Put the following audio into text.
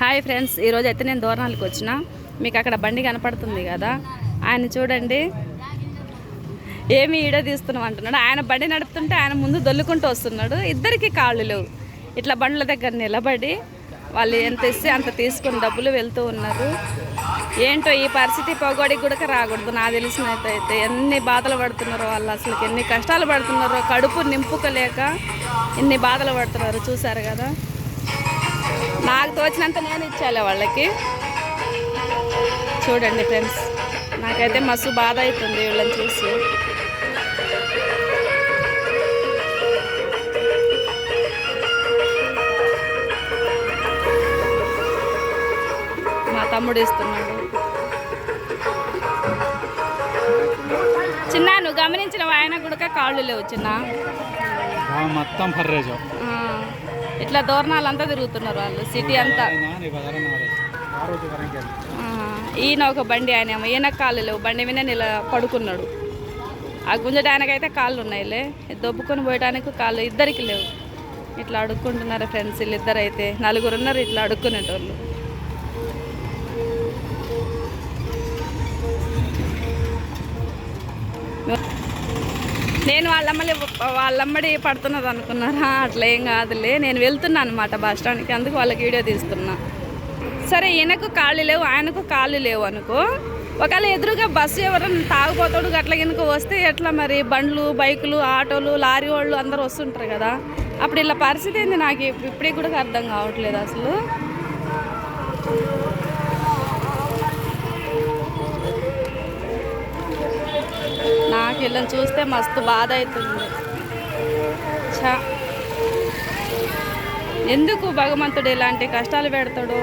Hi friends ఈరోజు అయితే నేను దూరణాలకు వచ్చిన. మీకు అక్కడ బండి కనపడుతుంది కదా ఆయన చూడండి. ఏమి ఈడో తీస్తున్నాం అంటున్నాడు. ఆయన బండి నడుపుతుంటే ఆయన ముందు దొల్లుకుంటూ వస్తున్నాడు. ఇద్దరికి కాళ్ళు లేవు. ఇట్లా బండ్ల దగ్గర నిలబడి వాళ్ళు ఎంత ఇస్తే అంత తీసుకుని డబ్బులు వెళ్తూ ఉన్నారు. ఏంటో ఈ పరిస్థితి పొగోడికి కూడా రాకూడదు. నాకు తెలిసినట్టయితే ఎన్ని బాధలు పడుతున్నారో వాళ్ళు అసలు ఎన్ని కష్టాలు పడుతున్నారో కడుపు నింపుకోలేక ఎన్ని బాధలు పడుతున్నారో చూసారు కదా. నాకు తోచినంత నేను ఇచ్చాలే వాళ్ళకి. చూడండి ఫ్రెండ్స్ నాకైతే మస్తు బాధ అవుతుంది వీళ్ళని చూసి. మా తమ్ముడు ఇస్తున్నాడు. చిన్న నువ్వు గమనించిన ఆయన కూడా కాళ్ళు లేవు చిన్న. మొత్తం ఫర్రేజు. ఇట్లా దూరణాలు అంతా తిరుగుతున్నారు వాళ్ళు సిటీ అంతా. ఆ ఈయన ఒక బండి ఆయన ఏమో ఈయన కాళ్ళు లేవు బండి మీద ఇలా పడుకున్నాడు. ఆ గుంజడానికైతే కాళ్ళు ఉన్నాయిలే దొబ్బుకొని పోయడానికి కాళ్ళు ఇద్దరికి లేవు. ఇట్లా అడుక్కుంటున్నారు ఫ్రెండ్స్ వీళ్ళిద్దరు అయితే నలుగురు ఉన్నారు ఇట్లా అడుక్కునేటోళ్ళు. నేను వాళ్ళమ్మలి వాళ్ళమ్మడి పడుతున్నది అనుకున్నారా? అట్లా ఏం కాదులే. నేను వెళ్తున్నాను అనమాట బస్ స్టాండ్కి. అందుకు వాళ్ళకి వీడియో తీస్తున్నా. సరే ఈయనకు కాళ్ళు లేవు ఆయనకు కాళ్ళు లేవు అనుకో. ఒకవేళ ఎదురుగా బస్సు ఎవరైనా తాగుపోతాడు అట్లా కనుక వస్తే ఎట్లా మరి? బండ్లు బైకులు ఆటోలు లారీ వాళ్ళు అందరూ వస్తుంటారు కదా. అప్పుడు ఇలా పరిస్థితి ఏంది నాకు? ఇప్పటికి కూడా అర్థం కావట్లేదు అసలు. నాకు వీళ్ళని చూస్తే మస్తు బాధ అవుతుంది. ఎందుకు భగవంతుడు ఇలాంటి కష్టాలు పెడతాడు?